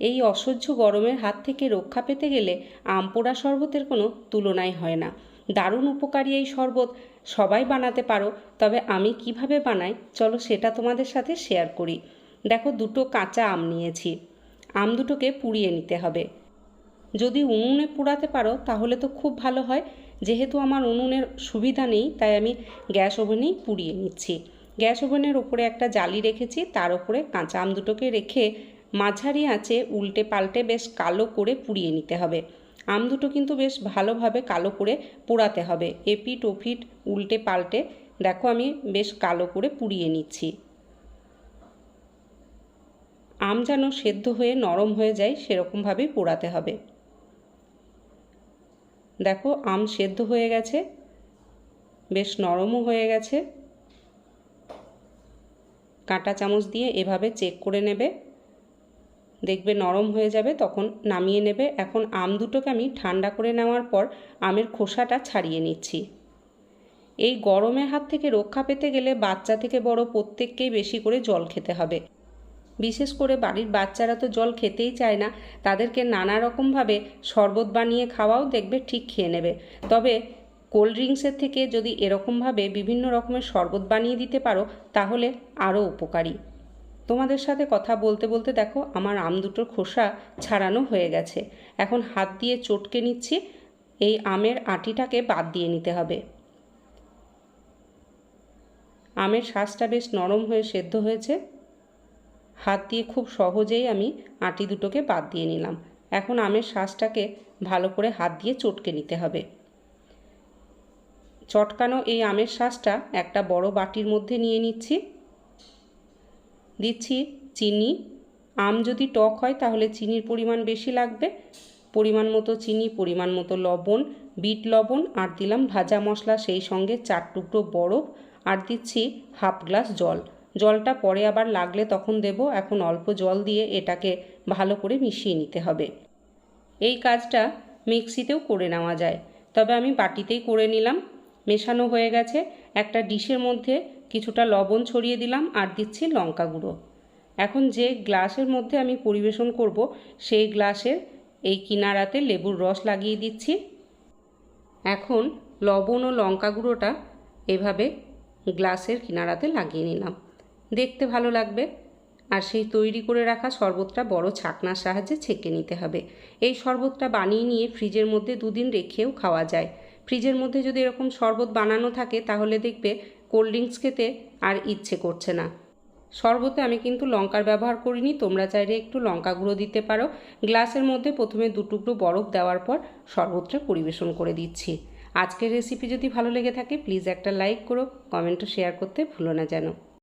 এই অসহ্য গরমের হাত থেকে রক্ষা পেতে গেলে আম পোড়া শরবতের কোনো তুলনাই হয় না। দারুণ উপকারী এই শরবত। সবাই বানাতে পারো, তবে আমি কীভাবে বানাই চলো সেটা তোমাদের সাথে শেয়ার করি। দেখো দুটো কাঁচা আম নিয়েছি। আম দুটোকে পুড়িয়ে নিতে হবে। যদি উনুনে পোড়াতে পারো তাহলে তো খুব ভালো হয়। যেহেতু আমার উনুনের সুবিধা নেই, তাই আমি গ্যাস ওভেনেই পুড়িয়ে নিচ্ছি। গ্যাস ওভেনের ওপরে একটা জালি রেখেছি, তার ওপরে কাঁচা আম দুটোকে রেখে মাঝারি আঁচে উল্টে পাল্টে বেশ কালো করে পুড়িয়ে নিতে হবে। আম দুটো কিন্তু বেশ ভালোভাবে কালো করে পোড়াতে হবে। এপিট ওপিট উল্টে পাল্টে, দেখো আমি বেশ কালো করে পুড়িয়ে নিচ্ছি। আম যেন সেদ্ধ হয়ে নরম হয়ে যায়, সেরকমভাবেই পোড়াতে হবে। দেখো আম সেদ্ধ হয়ে গেছে, বেশ নরমও হয়ে গেছে। কাঁটা চামচ দিয়ে এভাবে চেক করে নেবে। দেখবে নরম হয়ে যাবে, তখন নামিয়ে নেবে। এখন আম দুটোকে আমি ঠান্ডা করে নেওয়ার পর আমের খোসাটা ছাড়িয়ে নিচ্ছি। এই গরমের হাত থেকে রক্ষা পেতে গেলে বাচ্চা থেকে বড় প্রত্যেককেই বেশি করে জল খেতে হবে। বিশেষ করে বাড়ির বাচ্চারা তো জল খেতেই চায় না, তাদেরকে নানা রকমভাবে শরবত বানিয়ে খাওয়াও দেখবে ঠিক খেয়ে নেবে। তবে কোল্ড ড্রিঙ্কসের থেকে যদি এরকমভাবে বিভিন্ন রকমের শরবত বানিয়ে দিতে পারো, তাহলে আরও উপকারী। তোমাদের সাথে কথা বলতে বলতে দেখো আমার আম দুটোর খোসা ছাড়ানো হয়ে গেছে। এখন হাত দিয়ে চটকে নিচ্ছি, এই আমের আটিটাকে বাদ দিয়ে নিতে হবে। আমের শ্বাসটা বেশ নরম হয়ে সেদ্ধ হয়েছে। হাত দিয়ে খুব সহজেই আমি আটি দুটোকে বাদ দিয়ে নিলাম। এখন আমের শ্বাসটাকে ভালো করে হাত দিয়ে চটকে নিতে হবে। চটকানো এই আমের শ্বাসটা একটা বড় বাটির মধ্যে নিয়ে নিচ্ছি। দিচ্ছি, চিনি। আম যদি টক হয়, তাহলে চিনির পরিমাণ বেশি লাগবে। পরিমাণ মতো চিনি, পরিমাণ মতো লবণ, বিট লবণ, আর দিলাম ভাজা মশলা, সেই সঙ্গে চার টুকরো বরফ, আর দিচ্ছি হাফ গ্লাস জল। জলটা পরে আবার লাগলে তখন দেব, এখন অল্প জল দিয়ে এটাকে ভালো করে মিশিয়ে নিতে হবে। এই কাজটা মিক্সিতেও করে নেওয়া যায়, তবে আমি বাটিতেই করে নিলাম। মেশানো হয়ে গেছে। একটা ডিশের মধ্যে কিছুটা লবণ ছড়িয়ে দিলাম আর দিচ্ছি লঙ্কা গুঁড়ো। এখন যে গ্লাসের মধ্যে আমি পরিবেশন করব, সেই গ্লাসের এই কিনারাতে লেবুর রস লাগিয়ে দিচ্ছি। এখন লবণ ও লঙ্কা গুঁড়োটা এভাবে গ্লাসের কিনারাতে লাগিয়ে নিলাম। দেখতে ভালো লাগবে। আর সেই তৈরি করে রাখা শরবতটা বড় ছাকনার সাহায্যে ছেঁকে নিতে হবে। এই শরবতটা বানিয়ে নিয়ে ফ্রিজের মধ্যে দুদিন রেখেও খাওয়া যায়। ফ্রিজের মধ্যে যদি এরকম শরবত বানানো থাকে, তাহলে দেখবে কোল্ড ড্রিঙ্কস খেতে আর ইচ্ছে করছে না। শরবতে আমি কিন্তু লঙ্কার ব্যবহার করিনি, তোমরা চাইলে একটু লঙ্কা গুঁড়ো দিতে পারো। গ্লাসের মধ্যে প্রথমে দুটুকরো বরফ দেওয়ার পর শরবতটা পরিবেশন করে দিচ্ছি। আজকের রেসিপি যদি ভালো লেগে থাকে প্লিজ একটা লাইক করো কমেন্টও শেয়ার করতে ভুলো না যেন।